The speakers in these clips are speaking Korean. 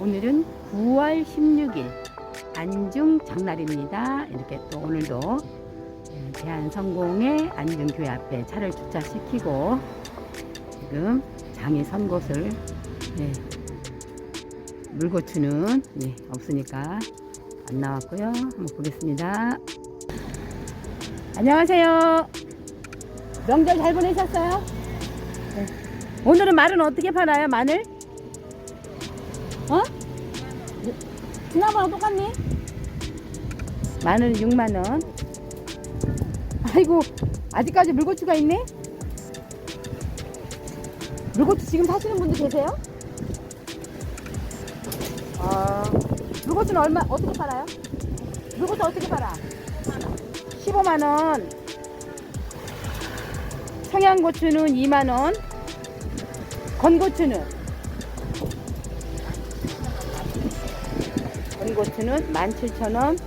오늘은 9월 16일 안중 장날입니다. 이렇게 또 오늘도 예, 대한성공의 안중교회 앞에 차를 주차시키고 지금 장이 선 곳을 예, 물고추는 예, 없으니까 안 나왔고요. 한번 보겠습니다. 안녕하세요. 명절 잘 보내셨어요? 네. 오늘은 마늘 어떻게 팔아요? 마늘? 지난번랑 똑같니? 마늘 6만원. 아이고, 아직까지 물고추가 있네? 물고추 지금 사시는 분들 계세요? 아, 물고추는 얼마, 어떻게 팔아요? 물고추 어떻게 팔아? 15만원. 청양고추는 2만원. 건고추는? 건고추는 17,000원,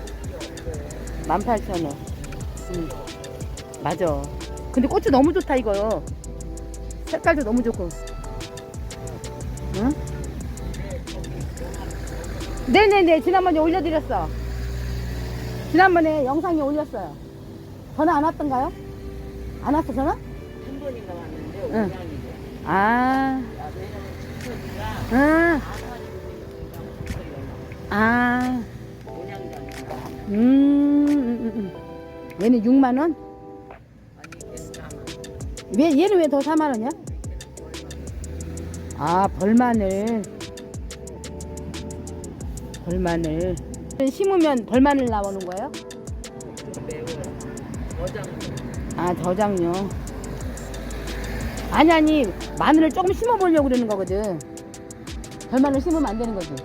18,000원. 음, 맞아. 근데 고추 너무 좋다, 이거요. 색깔도 너무 좋고. 응? 네네네, 지난번에 올려드렸어. 지난번에 영상에 올렸어요. 전화 안 왔던가요? 안 왔어, 전화? 한 번인가 왔는데 응. 오장이고 아, 친구가 아. 오냥장 음, 음, 음. 얘는 6만 원? 왜 얘는 왜 더 4만 원이야? 아, 벌마늘. 벌마늘. 심으면 벌마늘 나오는 거예요? 아, 저장요. 아니 아니, 마늘을 조금 심어 보려고 그러는 거거든. 벌마늘 심으면 안 되는 거지.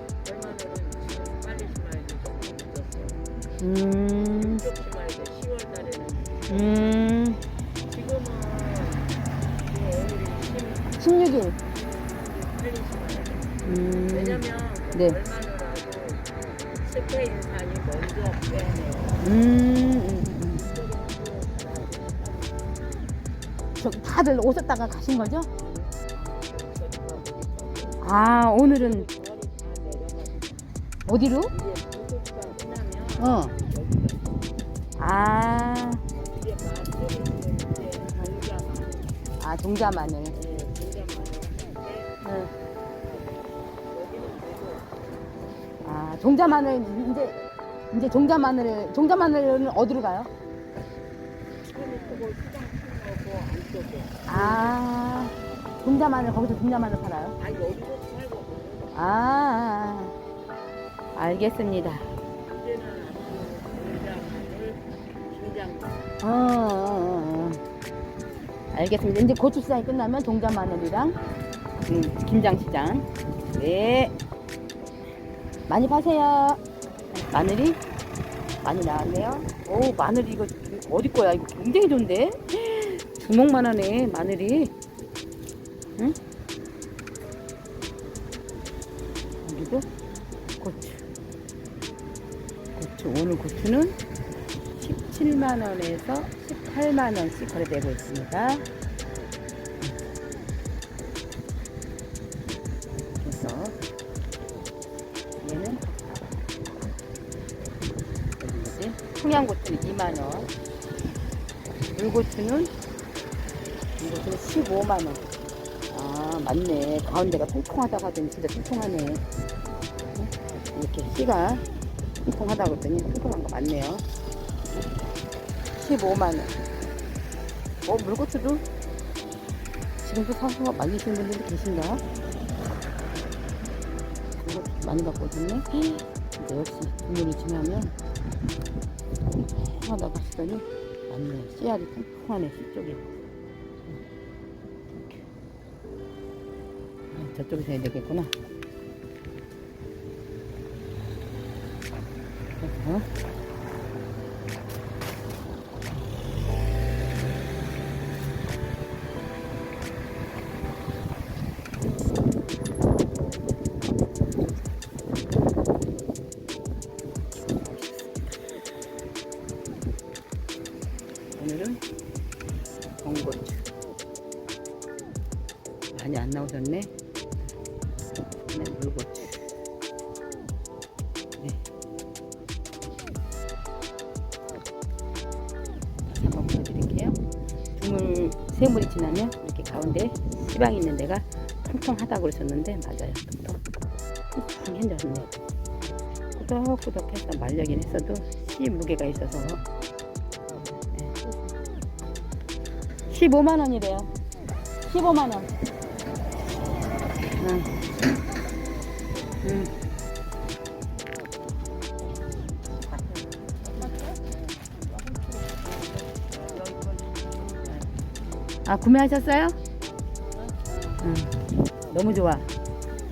음. 쭉 심어야 돼 10월 달에는 음. 지금은 지금 오늘이 16일. 10 빨리 심어야 돼 음. 왜냐면 그 네. 빼내요 음. 음, 음. 저 다들 오셨다가 가신 거죠? 아, 오늘은 어디로? 어. 아, 아, 종자 마늘. 응. 아, 종자 마늘 이제 이제 종자 마늘 종자 마늘은 어디로 가요? 아, 종자 마늘 거기서 종자 마늘 팔아요? 아, 알겠습니다. 어, 어, 어. 알겠습니다. 이제 고추 시장이 끝나면 동자 마늘이랑 음, 김장시장. 네. 많이 파세요. 마늘이 많이 나왔네요. 오, 마늘 이거 어디 거야? 이거 굉장히 좋은데? 주먹만 하네, 마늘이. 응? 여기도 고추. 고추, 오늘 고추는 17만원에서 18만원씩 거래되고 있습니다. 그래서 얘는? 청양고추는 2만원 물고추는 물고추는 15만원 아 맞네 가운데가 통통하다고 하더니 진짜 통통하네 응? 이렇게 씨가 통통하다고 했더니 통통한 거 맞네요 15만원. 어 물고추도? 지금도 사서 말리시는 분들도 계신가? 물고추 많이 오셨네 근데 역시 국물을 지나면 통통하다고 하시더니 맞네 씨알이 통통하네 씨 쪽이 이렇게. 아, 저쪽에서 해야 되겠구나. 그 한번 보여드릴게요. 두물 세 물이 지나면 이렇게 가운데 시방이 있는 데가 통통하다고 그러셨는데 맞아요. 통통 통통해졌네요. 꾸덕꾸덕해서 말려긴 했어도 씨 무게가 있어서 네. 15만 원이래요. 15만 원. 응. 응. 아 구매하셨어요? 응. 너무 좋아.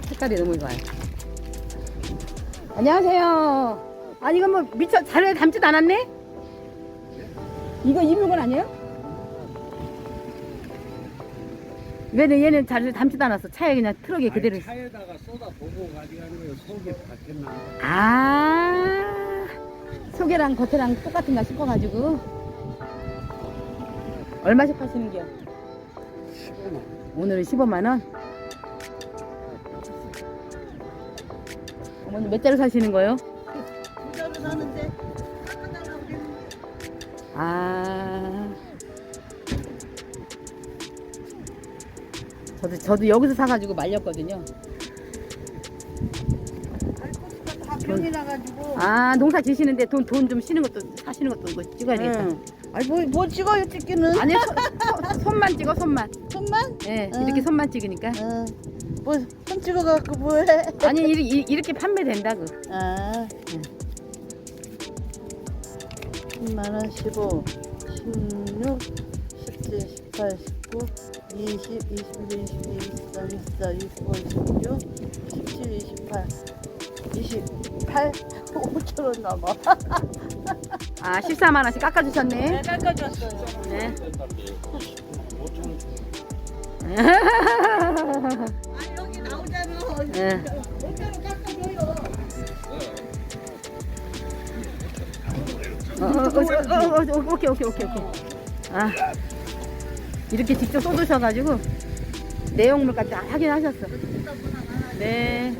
색깔이 너무 좋아요. 안녕하세요. 아니 이거 뭐 미처 자료에 담지도 않았네? 이거 이 물건 아니에요? 얘는 얘는 자료에 담지도 않았어. 차에 그냥 트럭에 그대로. 있어. 차에다가 쏟아 보고 가져가는 거예요. 속에 박혔나? 아 속이랑 겉이랑 똑같은가 싶어가지고 얼마씩 파시는겨? 15만. 오늘은 15만 원. 어머니 몇 자루 사시는 거예요? 부자로 사는데 아. 저도 저도 여기서 사가지고 말렸거든요. 나가지고 아 농사 지시는데 돈 돈좀 쉬는 것도 사시는 것도 이거 찍어야 되겠다. 응. 아니 뭐, 뭐 찍어요 찍기는 아니 손, 손- 손만 찍어 손만. 손만? 예 응. 이렇게 손만 찍으니까. 응. 뭐손 찍어갖고 뭐해 아니 이- 이- 이 렇게 판매된다고. 아 응. 10만 원 15 16 17 18 19 20 21 22 23 24 25 26 27 28 28 5천원 넘어 아 14만 원씩 깎아 주셨네. 깎아줬어요 네. 5천 아 여기 나오잖아 네. 깎아줘요 어, 어, 어, 어, 어, 오케이 오케이 오케이 오케이. 아 이렇게 직접 쏟으셔가지고 내용물까지 다 확인하셨어. 네.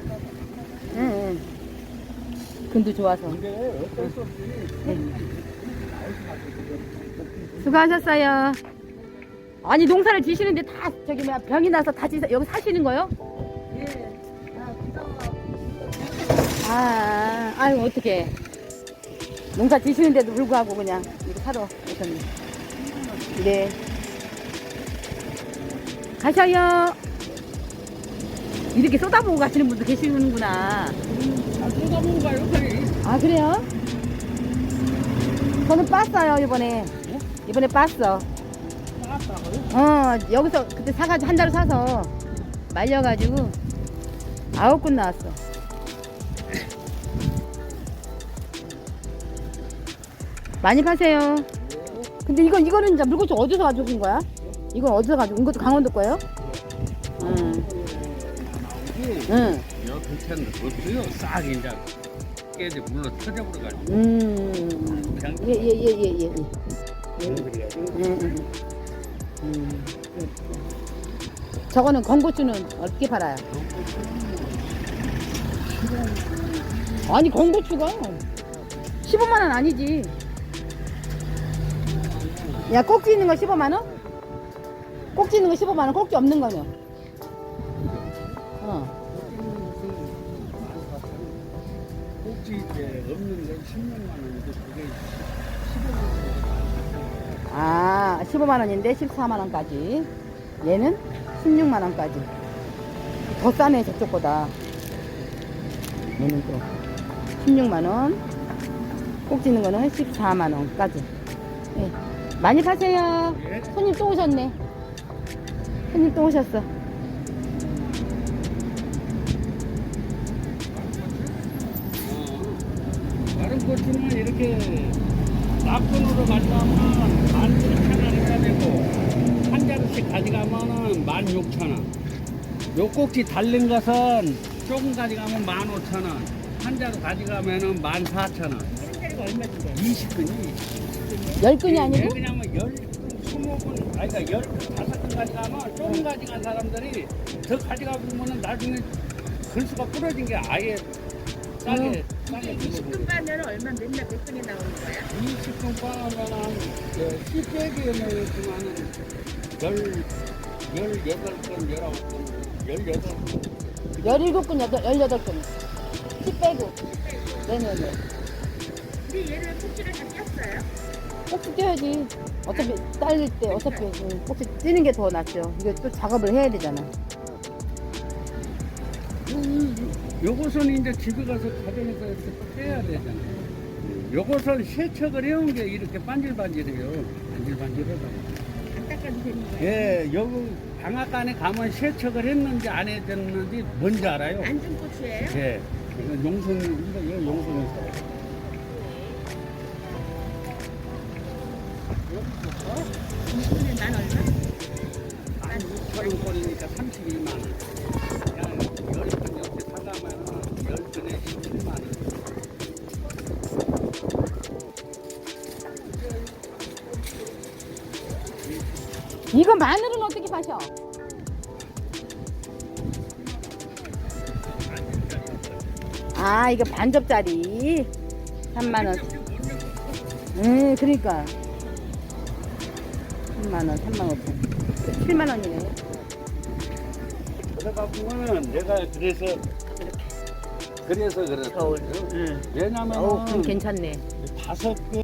응, 응. 근도 좋아서. 수 네. 수고하셨어요. 아니 농사를 지시는데 다 저기 뭐야 병이 나서 다 지, 여기 사시는 거요? 아, 아유 어떻게 농사 지시는데도 불구하고 그냥 이거 사러 오셨네. 네. 가셔요. 이렇게 쏟아보고 가시는 분도 계시는구나. 아, 쏟아본 거요, 거의. 아 그래요? 저는 빻어요 이번에 이번에 빻어 나갔다고요? 어 여기서 그때 사가지고 한 달을 사서 말려가지고 아홉 군 나왔어 많이 파세요 근데 이거 이거는 이제 물고기 어디서 가져오신 거야? 이건 어디서 가지고 이것도 강원도 거예요? 응, 나오지. 응, 여 근처는 없어요. 싹 이제 깨지 물로 터져버려가지고. 음, 그냥 예, 예, 예, 예, 예. 그래가지고. 음, 음, 음. 저거는 건고추는 어떻게 팔아요? 아니 건고추가 15만 원 아니지. 야 꼭지 있는 거 15만 원? 꼭지 있는 거 15만 원, 꼭지 없는 거는? 어. 꼭지 이제 없는 건 16만 원인데 그게 15만 원. 아 15만 원인데 14만 원까지. 얘는 16만 원까지. 더 싸네 저쪽보다. 얘는 또 16만 원. 꼭지 있는 거는 14만 원까지. 예. 많이 파세요. 예. 손님 또 오셨네. 손님 또 오셨어. 꽃은 이렇게 납분으로 가져가면 만천 원이나 되고 한 자루씩 가져가면은 만 육천 원. 요 꼭지 달린 것은 조금 가져가면 만 오천 원. 한 자루 가져가면은 만 사천 원. 한 자리가 얼마인데? 20근이. 열 근이 아니고? 그냥 열 스무 근 아니 그러니까 열 다섯 근 가져가면 조금 가져간 사람들이 더 가져가 보면은 나중에 근수가 부러진 게 아예 싸게 싸게 20분 빠면 얼마 맨날 몇 분이 나오는 거야? 20분 빠면은 그 10백이면 그만은 열 18건 19건 18건 17근, 18근. 10 빼고. 네네네. 근데 얘를 꼭지를 다 꼈어요? 꼭지 떼야지. 어차피 딸릴 때 어차피 음, 꼭지 찌는 게 더 낫죠. 이게 또 작업을 해야 되잖아. 요것은 이제 집에 가서 가정에서 이렇게 빼야 되잖아요. 요것은 세척을 해온 게 이렇게 반질반질해요. 반질반질하다. 안 닦아도 되는 거야? 예, 여기 방앗간에 가면 세척을 했는지 안 했는지 뭔지 알아요? 안중 고추예요? 예. 이거 용성, 이거, 이거 용성에서. 이분은 난 얼마? 한 6천 원이니까 32만 원. 이거 마늘은 어떻게 파셔? 아, 이거 반접짜리. 3만원. 음, 그러니까. 3만원, 3만 5천. 7만원이네. 그래갖고는 내가 그래서 그래서 그랬어. 겨울. 응. 왜냐면 어우, 그럼 괜찮네. 다섯 개